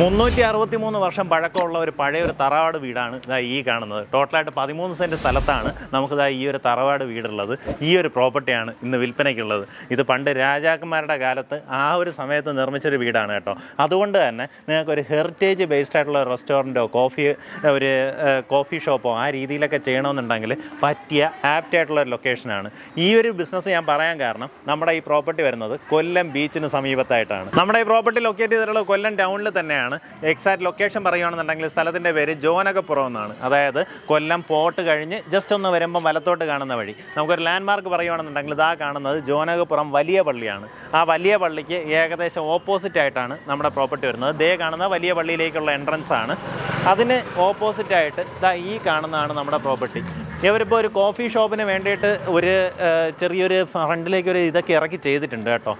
മുന്നൂറ്റി അറുപത്തി മൂന്ന് വർഷം പഴക്കമുള്ള ഒരു പഴയ ഒരു തറവാട് വീടാണ് ഇതാ ഈ കാണുന്നത്. ടോട്ടലായിട്ട് പതിമൂന്ന് സെന്റ് സ്ഥലത്താണ് നമുക്കിതാ ഈ ഒരു തറവാട് വീടുള്ളത്. ഈ ഒരു പ്രോപ്പർട്ടിയാണ് ഇന്ന് വിൽപ്പനയ്ക്കുള്ളത്. ഇത് പണ്ട് രാജാക്കന്മാരുടെ കാലത്ത് ആ ഒരു സമയത്ത് നിർമ്മിച്ചൊരു വീടാണ് കേട്ടോ. അതുകൊണ്ട് തന്നെ നിങ്ങൾക്ക് ഒരു ഹെറിറ്റേജ് ബേസ്ഡ് ആയിട്ടുള്ള റെസ്റ്റോറന്റോ കോഫി ഒരു കോഫി ഷോപ്പോ ആ രീതിയിലൊക്കെ ചെയ്യണമെന്നുണ്ടെങ്കിൽ പറ്റിയ ആപ്റ്റ് ആയിട്ടുള്ള ഒരു ലൊക്കേഷനാണ് ഈ ഒരു ബിസിനസ് ഞാൻ പറയാൻ കാരണം നമ്മുടെ ഈ പ്രോപ്പർട്ടി വരുന്നത് കൊല്ലം ബീച്ചിന് സമീപത്തായിട്ടാണ്. നമ്മുടെ ഈ പ്രോപ്പർട്ടി ലൊക്കേറ്റ് ചെയ്തിട്ടുള്ളത് കൊല്ലം ടൗണിൽ തന്നെയാണ്. എക്സാക്ട് ലൊക്കേഷൻ പറയുകയാണെന്നുണ്ടെങ്കിൽ സ്ഥലത്തിന്റെ പേര് ജോനകപ്പുറം എന്നാണ്. അതായത് കൊല്ലം പോട്ട് കഴിഞ്ഞ് ജസ്റ്റ് ഒന്ന് വരുമ്പം വലത്തോട്ട് കാണുന്ന വഴി. നമുക്കൊരു ലാൻഡ് മാർക്ക് പറയുകയാണെന്നുണ്ടെങ്കിൽ ഇതാ കാണുന്നത് ജോനകപ്പുറം വലിയ പള്ളിയാണ്. ആ വലിയ പള്ളിക്ക് ഏകദേശം ഓപ്പോസിറ്റ് ആയിട്ടാണ് നമ്മുടെ പ്രോപ്പർട്ടി വരുന്നത്. ദേ കാണുന്ന വലിയ പള്ളിയിലേക്കുള്ള എൻട്രൻസ് ആണ്. അതിന് ഓപ്പോസിറ്റ് ആയിട്ട് ഇതാ ഈ കാണുന്നതാണ് നമ്മുടെ പ്രോപ്പർട്ടി ഇവരിപ്പോൾ ഒരു കോഫി ഷോപ്പിന് വേണ്ടിയിട്ട് ഒരു ചെറിയൊരു ഫ്രണ്ടിലേക്ക് ഒരു ഇതൊക്കെ ഇറക്കി ചെയ്തിട്ടുണ്ട് കേട്ടോ.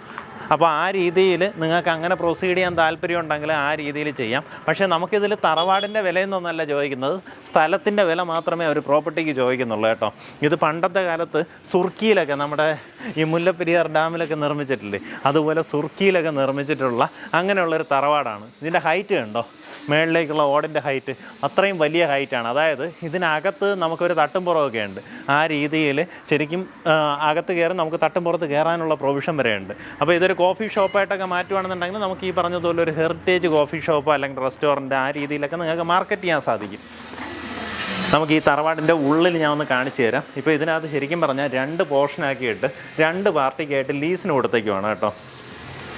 അപ്പോൾ ആ രീതിയിൽ നിങ്ങൾക്ക് അങ്ങനെ പ്രൊസീഡ് ചെയ്യാൻ താല്പര്യം ഉണ്ടെങ്കിൽ ആ രീതിയിൽ ചെയ്യാം. പക്ഷേ നമുക്കിതിൽ തറവാടിന്റെ വിലയെന്നൊന്നല്ല ചോദിക്കുന്നത്. സ്ഥലത്തിന്റെ വില മാത്രമേ ഒരു പ്രോപ്പർട്ടിക്ക് ചോദിക്കുന്നുള്ളൂ കേട്ടോ. ഇത് പണ്ടത്തെ കാലത്ത് സുർക്കിയിലൊക്കെ നമ്മുടെ ഈ മുല്ലപ്പെരിയാർ ഡാമിലൊക്കെ നിർമ്മിച്ചിട്ടില്ലേ? അതുപോലെ സുർക്കിയിലൊക്കെ നിർമ്മിച്ചിട്ടുള്ള അങ്ങനെയുള്ളൊരു തറവാടാണ്. ഇതിന്റെ ഹൈറ്റ് കണ്ടോ? മേളിലേക്കുള്ള ഓടിന്റെ ഹൈറ്റ്. അത്രയും വലിയ ഹൈറ്റാണ്. അതായത് ഇതിനകത്ത് നമുക്കൊരു തട്ടുംപുറമൊക്കെ ഉണ്ട്. ആ രീതിയിൽ ശരിക്കും അകത്ത് കയറി നമുക്ക് തട്ടുംപുറത്ത് കയറാനുള്ള പ്രൊവിഷൻ വരെ ഉണ്ട്. അപ്പോൾ ഇതൊരു കോഫി ഷോപ്പായിട്ടൊക്കെ മാറ്റുവാണെന്നുണ്ടെങ്കിൽ നമുക്ക് ഈ പറഞ്ഞതുപോലെ ഒരു ഹെറിറ്റേജ് കോഫി ഷോപ്പ് അല്ലെങ്കിൽ റെസ്റ്റോറന്റ് ആ രീതിയിലൊക്കെ നിങ്ങൾക്ക് മാർക്കറ്റ് ചെയ്യാൻ സാധിക്കും. നമുക്ക് ഈ തറവാടിന്റെ ഉള്ളിൽ ഞാൻ ഒന്ന് കാണിച്ചു തരാം. ഇപ്പോൾ ഇതിനകത്ത് ശരിക്കും പറഞ്ഞാൽ രണ്ട് പോർഷനാക്കിയിട്ട് രണ്ട് പാർട്ടിക്കായിട്ട് ലീസിന് കൊടുത്തേക്കുവാണ് കേട്ടോ.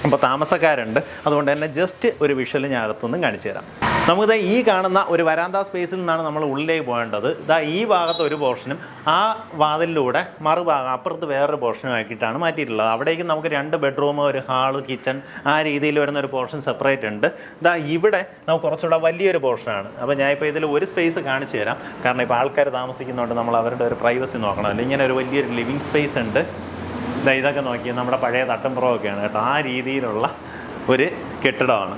അപ്പോൾ താമസക്കാരുണ്ട്. അതുകൊണ്ട് തന്നെ ജസ്റ്റ് ഒരു വിഷ്വൽ ഞാൻ അകത്തുനിന്ന് കാണിച്ചു തരാം. നമുക്കിത് ഈ കാണുന്ന ഒരു വരാന്ത സ്പേസിൽ നിന്നാണ് നമ്മൾ ഉള്ളിലേക്ക് പോകേണ്ടത്. ഇതാ ഈ ഭാഗത്ത് ഒരു പോർഷനും ആ വാതിലിലൂടെ മറുഭാഗം അപ്പുറത്ത് വേറൊരു പോർഷനും ആക്കിയിട്ടാണ് മാറ്റിയിട്ടുള്ളത്. അവിടേക്ക് നമുക്ക് രണ്ട് ബെഡ്റൂം ഒരു ഹാൾ കിച്ചൺ ആ രീതിയിൽ വരുന്ന ഒരു പോർഷൻ സെപ്പറേറ്റ് ഉണ്ട്. ഇതാ ഇവിടെ നമുക്ക് കുറച്ചുകൂടെ വലിയൊരു പോർഷനാണ് അപ്പോൾ ഞാൻ ഇപ്പോൾ ഇതിൽ ഒരു സ്പേസ് കാണിച്ചു തരാം. കാരണം ഇപ്പോൾ ആൾക്കാർ താമസിക്കുന്നതുകൊണ്ട് നമ്മൾ അവരുടെ ഒരു പ്രൈവസി നോക്കണമല്ലോ ഇങ്ങനെ ഒരു വലിയൊരു ലിവിങ് സ്പേസ് ഉണ്ട്. ഇതാ ഇതൊക്കെ നോക്കി നമ്മുടെ പഴയ തട്ടംപുറമൊക്കെയാണ് കേട്ടോ. ആ രീതിയിലുള്ള ഒരു കെട്ടിടമാണ്.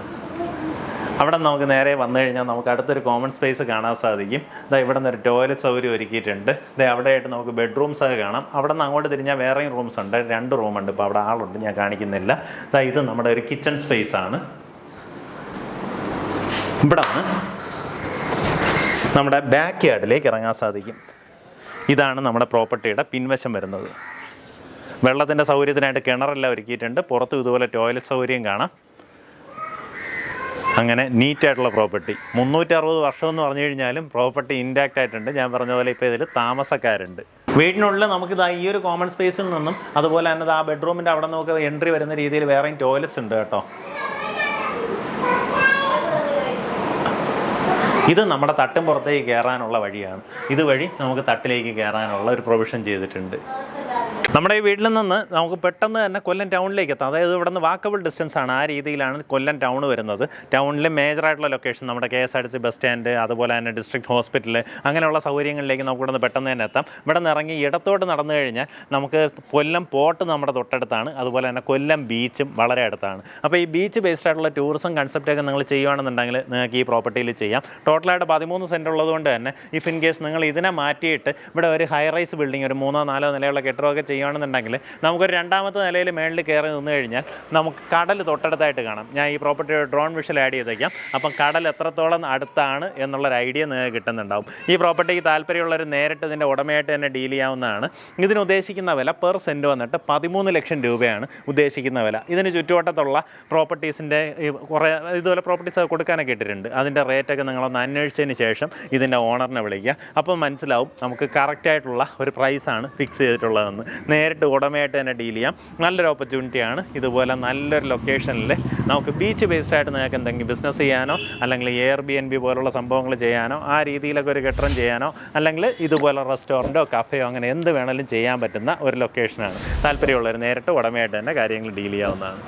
അവിടെ നമുക്ക് നേരെ വന്നു കഴിഞ്ഞാൽ നമുക്ക് അടുത്തൊരു കോമൺ സ്പേസ് കാണാൻ സാധിക്കും. ഇതാ ഇവിടെ നിന്ന് ഒരു ടോയ്ലറ്റ് സൗകര്യം ഒരുക്കിയിട്ടുണ്ട്. ഇതാ അവിടെയായിട്ട് നമുക്ക് ബെഡ്റൂംസ് ഒക്കെ കാണാം. അവിടെ നിന്ന് അങ്ങോട്ട് തിരിഞ്ഞാൽ വേറെയും റൂംസ് ഉണ്ട്. രണ്ട് റൂം ഉണ്ട്. ഇപ്പോൾ അവിടെ ആളുണ്ട്. ഞാൻ കാണിക്കുന്നില്ല. ഇതാ ഇത് നമ്മുടെ ഒരു കിച്ചൺ സ്പേസ് ആണ്. ഇവിടെ നമ്മുടെ ബാക്ക് യാർഡിലേക്ക് ഇറങ്ങാൻ സാധിക്കും. ഇതാണ് നമ്മുടെ പ്രോപ്പർട്ടിയുടെ പിൻവശം വരുന്നത്. വെള്ളത്തിന്റെ സൗകര്യത്തിനായിട്ട് കിണറെല്ലാം ഒരുക്കിയിട്ടുണ്ട്. പുറത്തും ഇതുപോലെ ടോയ്ലറ്റ് സൗകര്യം കാണാം. അങ്ങനെ നീറ്റായിട്ടുള്ള പ്രോപ്പർട്ടി മുന്നൂറ്റി അറുപത് വർഷം എന്ന് പറഞ്ഞു കഴിഞ്ഞാലും പ്രോപ്പർട്ടി ഇൻടാക്റ്റ് ആയിട്ടുണ്ട്. ഞാൻ പറഞ്ഞ പോലെ ഇപ്പോൾ ഇതിൽ താമസക്കാരുണ്ട്. വീടിനുള്ളിൽ നമുക്ക് ഇതാ ഈ ഒരു കോമൺ സ്പേസിൽ നിന്നും അതുപോലെ തന്നെ ആ ബെഡ്റൂമിന്റെ അവിടെ നമുക്ക് എൻട്രി വരുന്ന രീതിയിൽ വേറെയും ടോയ്ലറ്റ്സ് ഉണ്ട് കേട്ടോ. ഇത് നമ്മുടെ തട്ടും പുറത്തേക്ക് കയറാനുള്ള വഴിയാണ്. ഇതുവഴി നമുക്ക് തട്ടിലേക്ക് കയറാനുള്ള ഒരു പ്രൊവിഷൻ ചെയ്തിട്ടുണ്ട്. നമ്മുടെ ഈ വീട്ടിൽ നിന്ന് നമുക്ക് പെട്ടെന്ന് തന്നെ കൊല്ലം ടൗണിലേക്ക് എത്താം. അതായത് ഇവിടെ നിന്ന് വാക്കബിൾ ഡിസ്റ്റൻസ് ആണ് ആ രീതിയിലാണ് കൊല്ലം ടൗൺ വരുന്നത്. ടൗണിലെ മേജറായിട്ടുള്ള ലൊക്കേഷൻ നമ്മുടെ K S R T C bus stand അതുപോലെ തന്നെ ഡിസ്ട്രിക്ട് ഹോസ്പിറ്റൽ അങ്ങനെയുള്ള സൗകര്യങ്ങളിലേക്ക് നമുക്ക് ഇവിടെ നിന്ന് പെട്ടെന്ന് തന്നെ എത്താം. ഇവിടെ നിന്ന് ഇറങ്ങി ഇടത്തോട്ട് നടന്നു കഴിഞ്ഞാൽ നമുക്ക് കൊല്ലം പോർട്ട് നമ്മുടെ തൊട്ടടുത്താണ്. അതുപോലെ തന്നെ കൊല്ലം ബീച്ചും വളരെ അടുത്താണ്. അപ്പോൾ ഈ ബീച്ച് ബേസ്ഡ് ആയിട്ടുള്ള ടൂറിസം കൺസെപ്റ്റൊക്കെ നിങ്ങൾ ചെയ്യുകയാണെന്നുണ്ടെങ്കിൽ നിങ്ങൾക്ക് ഈ പ്രോപ്പർട്ടിയിൽ ചെയ്യാം. ടോട്ടലായിട്ട് പതിമൂന്ന് സെന്റ് ഉള്ളതുകൊണ്ട് തന്നെ ഇഫ് ഇൻ കേസ് നിങ്ങൾ ഇതിനെ മാറ്റിയിട്ട് ഇവിടെ ഒരു ഹൈ റൈസ് ബിൽഡിംഗ് ഒരു മൂന്നോ നാലോ നിലയുള്ള കെട്ടിടമൊക്കെ ചെയ്യുകയാണെന്നുണ്ടെങ്കിൽ നമുക്കൊരു രണ്ടാമത്തെ നിലയിൽ മേളിൽ കയറി നിന്ന് കഴിഞ്ഞാൽ നമുക്ക് കടൽ തൊട്ടടുത്തായിട്ട് കാണാം. ഞാൻ ഈ പ്രോപ്പർട്ടിയുടെ ഡ്രോൺ വിഷൽ ആഡ് ചെയ്തേക്കാം. അപ്പം കടൽ എത്രത്തോളം അടുത്താണ് എന്നുള്ളൊരു ഐഡിയ നിങ്ങൾക്ക് കിട്ടുന്നുണ്ടാവും. ഈ പ്രോപ്പർട്ടിക്ക് താല്പര്യമുള്ളവർ നേരിട്ട് ഇതിന്റെ ഉടമയായിട്ട് തന്നെ ഡീൽ ചെയ്യാവുന്നതാണ്. ഇതിന് ഉദ്ദേശിക്കുന്ന വില പെർ സെന്റ് വന്നിട്ട് പതിമൂന്ന് ലക്ഷം രൂപയാണ് ഉദ്ദേശിക്കുന്ന വില. ഇതിന് ചുറ്റുവട്ടത്തുള്ള പ്രോപ്പർട്ടീസിന്റെ കുറേ ഇതുപോലെ പ്രോപ്പർട്ടീസ് കൊടുക്കാനൊക്കെ ഇട്ടിട്ടുണ്ട്. അതിന്റെ റേറ്റൊക്കെ നിങ്ങളൊന്ന് അന്വേഷിച്ചതിന് ശേഷം ഇതിന്റെ ഓണറിനെ വിളിക്കുക. അപ്പോൾ മനസ്സിലാവും നമുക്ക് കറക്റ്റായിട്ടുള്ള ഒരു പ്രൈസാണ് ഫിക്സ് ചെയ്തിട്ടുള്ളതെന്ന്. നേരിട്ട് ഉടമയായിട്ട് തന്നെ ഡീൽ ചെയ്യാം. നല്ലൊരു ഓപ്പർച്യൂണിറ്റിയാണ് ഇതുപോലെ നല്ലൊരു ലൊക്കേഷനിൽ നമുക്ക് ബീച്ച് ബേസ്ഡ് ആയിട്ട് നിങ്ങൾക്ക് എന്തെങ്കിലും ബിസിനസ് ചെയ്യാനോ അല്ലെങ്കിൽ എയർ ബി എൻ ബി പോലുള്ള സംഭവങ്ങൾ ചെയ്യാനോ ആ രീതിയിലൊക്കെ ഒരു കെട്ടിടം ചെയ്യാനോ അല്ലെങ്കിൽ ഇതുപോലെ റെസ്റ്റോറന്റോ കഫയോ അങ്ങനെ എന്ത് വേണമെങ്കിലും ചെയ്യാൻ പറ്റുന്ന ഒരു ലൊക്കേഷനാണ് താല്പര്യമുള്ളവർ നേരിട്ട് ഉടമയായിട്ട് തന്നെ കാര്യങ്ങൾ ഡീൽ ചെയ്യാവുന്നതാണ്.